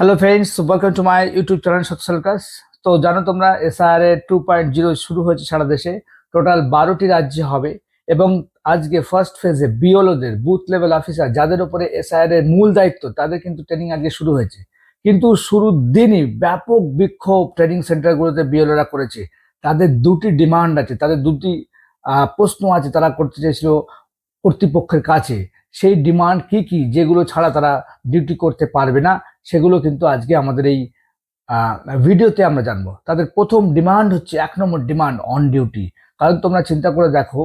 Hello friends welcome to my YouTube channel সৎসলকাস তো জানো তোমরা SR A two point zero শুরু হয়েছে সারা দেশে। টোটাল বারোটি রাজ্যে হবে। এবং আজকে ফার্স্ট ফেজে বিওলোদের বুথ লেভেল অফিসার যাদের উপরে এসআর এর মূল দায়িত্ব, তাদের কিন্তু ট্রেনিং আজকে শুরু হয়েছে। কিন্তু শুরুর দিনই ব্যাপক বিক্ষোভ ট্রেনিং সেন্টারগুলোতে বিওলোরা করেছে। তাদের দুটি ডিমান্ড আছে, তাদের দুটি প্রশ্ন আছে, তারা করতে চেয়েছিল কর্তৃপক্ষের কাছে সেই ডিমান্ড কি কি যেগুলো ছাড়া তারা ডিউটি করতে পারবে না, সেগুলো কিন্তু আজকে আমাদের এই ভিডিওতে আমরা জানব। তাদের প্রথম ডিমান্ড হচ্ছে, এক নম্বর ডিমান্ড অন ডিউটি কারণ তোমরা চিন্তা করে দেখো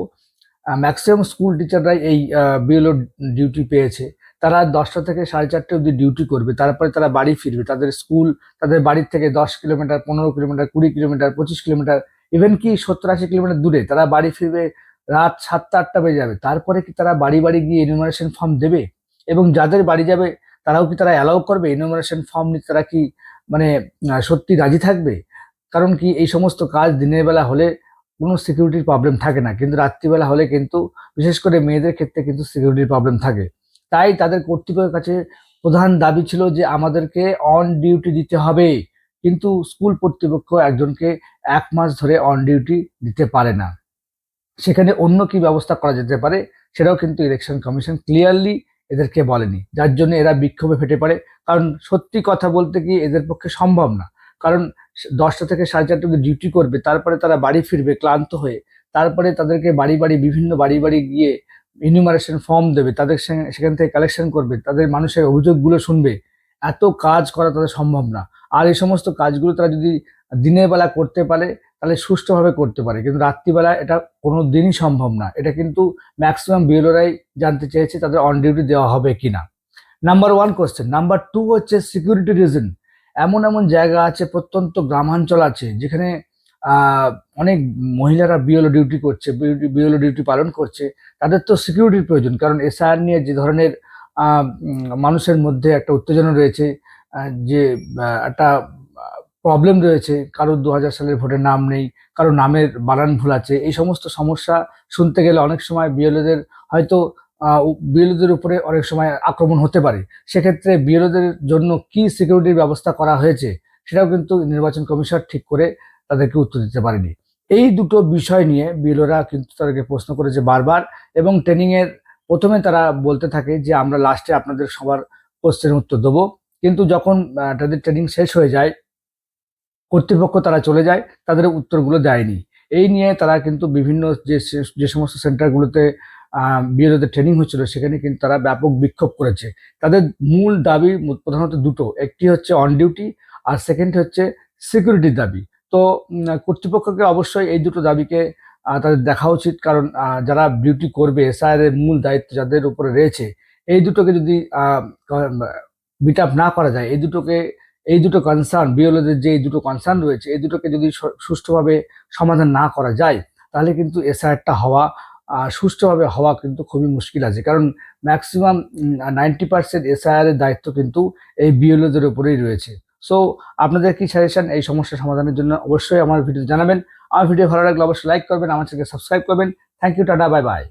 ম্যাক্সিমাম স্কুল টিচাররাই এই বিএলও ডিউটি পেয়েছে। তারা দশটা থেকে সাড়ে চারটে অবধি ডিউটি করবে। তারপরে তারা বাড়ি ফিরবে। তাদের স্কুল তাদের বাড়ির থেকে দশ কিলোমিটার পনেরো কিলোমিটার কুড়ি কিলোমিটার পঁচিশ কিলোমিটার ইভেন কি সত্তর আশি কিলোমিটার দূরে, তারা বাড়ি ফিরবে রাত সাতটা, আটটা বেজে যাবে। তারপরে কি তারা বাড়ি বাড়ি গিয়ে এনুমারেশন ফর্ম দেবে? এবং যাদের বাড়ি যাবে, তারাও কি তারা অ্যালাউ করবে এনুমারেশন ফর্ম নিতে? তারা কি মানে সত্যি রাজি থাকবে? কারণ কি এই সমস্ত কাজ দিনের বেলা হলে কোনো সিকিউরিটির প্রবলেম থাকে না। কিন্তু রাত্রিবেলা হলে কিন্তু, বিশেষ করে মেয়েদের ক্ষেত্রে কিন্তু সিকিউরিটির প্রবলেম থাকে। তাই তাদের কর্তৃপক্ষের কাছে প্রধান দাবি ছিল যে আমাদেরকে অন ডিউটি দিতে হবে। কিন্তু স্কুল কর্তৃপক্ষ একজনকে এক মাস ধরে অন ডিউটি দিতে পারে না। সেখানে অন্য কি ব্যবস্থা করা যেতে পারে সেটাও কিন্তু ইলেকশন কমিশন ক্লিয়ারলি এদেরকে বলেনি। যার জন্য এরা বিক্ষোভে ফেটে পড়ে। কারণ সত্যি কথা বলতে কি এদের পক্ষে সম্ভব না। কারণ দশটা থেকে সাড়ে চারটে ডিউটি করবে, তারপরে তারা বাড়ি ফিরবে ক্লান্ত হয়ে। তারপরে তাদেরকে বাড়ি বাড়ি বিভিন্ন বাড়ি বাড়ি গিয়ে ইনিউমারেশন ফর্ম দেবে, তাদের সেখান থেকে কালেকশন করবে, তাদের মানুষের অভিযোগগুলো শুনবে। এত কাজ করা তাদের সম্ভব না। আর এই সমস্ত কাজগুলো তারা যদি দিনের বেলা করতে পারে, তাহলে সুষ্ঠুভাবে করতে পারে। কিন্তু রাত্রিবেলা এটা কোনো দিনই সম্ভব না। এটা কিন্তু ম্যাক্সিমাম বিএলওরাই জানতে চেয়েছে তাদের অন ডিউটি দেওয়া হবে কি না number one question number two হচ্ছে সিকিউরিটি রিজন এমন এমন জায়গা আছে, প্রত্যন্ত গ্রামাঞ্চল আছে, যেখানে অনেক মহিলারা বিএলও ডিউটি করছে, বিএলও ডিউটি পালন করছে। তাদের তো সিকিউরিটির প্রয়োজন। কারণ এসআর নিয়ে যে ধরনের মানুষের মধ্যে একটা উত্তেজনা রয়েছে যে একটা প্রবলেম রয়েছে, কারোর দু হাজার সালের ভোটের নাম নেই কারও নামের বানান ভুল আছে, এই সমস্ত সমস্যা শুনতে গেলে অনেক সময় বিএলওদের হয়তো বিএলওদের উপরে অনেক সময় আক্রমণ হতে পারে। সেক্ষেত্রে বিএলওদের জন্য কি সিকিউরিটির ব্যবস্থা করা হয়েছে, সেটাও কিন্তু নির্বাচন কমিশন ঠিক করে তাদেরকে উত্তর দিতে পারেনি। এই দুটো বিষয় নিয়ে বিএলওরা কিন্তু তাদেরকে প্রশ্ন করেছে বারবার এবং ট্রেনিং এর প্রথমে তারা বলতে থাকে যে, আমরা লাস্টে আপনাদের সবার কোশ্চেনের উত্তর দেবো। কিন্তু যখন তাদের ট্রেনিং শেষ হয়ে যায়, কর্তৃপক্ষ তারা চলে যায়, তাদের উত্তরগুলো দেয়নি। এই নিয়ে তারা কিন্তু বিভিন্ন যে যে সমস্ত সেন্টারগুলোতে বিএলওদের ট্রেনিং হচ্ছিল, সেখানে কিন্তু তারা ব্যাপক বিক্ষোভ করেছে। তাদের মূল দাবি প্রধানত দুটো। একটি হচ্ছে অন ডিউটি আর সেকেন্ড হচ্ছে সিকিউরিটির দাবি। তো কর্তৃপক্ষকে অবশ্যই এই দুটো দাবিকে তাদের দেখা উচিত। কারণ যারা ডিউটি করবে এসআইআর এর মূল দায়িত্ব যাদের উপরে রয়েছে, এই দুটোকে যদি বিট আপ না করা যায়, এই দুটোকে, এই দুটো কনসার্ন বিওলোদের যে এই দুটো কনসার্ন রয়েছে, এই দুটোকে যদি সুষ্ঠুভাবে সমাধান না করা যায়, তাহলে কিন্তু এসআইআরটা হওয়া সুষ্ঠুভাবে হওয়া কিন্তু খুবই মুশকিল আছে। কারণ ম্যাক্সিমাম নাইনটি পার্সেন্ট এসআইআর এর দায়িত্ব কিন্তু এই বিওলোদের উপরেই রয়েছে। সো আপনাদের কি সাজেশন এই সমস্যা সমাধানের জন্য অবশ্যই আমার ভিডিও জানাবেন। আমার ভিডিও ভালো লাগলে অবশ্যই লাইক করবেন, আমার চ্যানেলকে সাবস্ক্রাইব করবেন। Thank you tata bye bye